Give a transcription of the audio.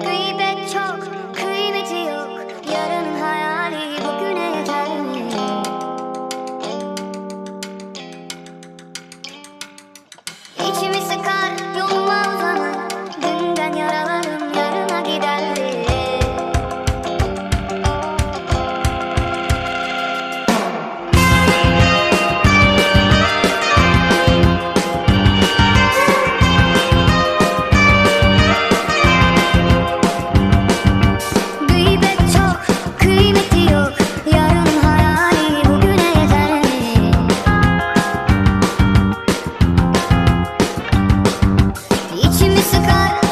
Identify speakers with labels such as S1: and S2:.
S1: Gıybet çok got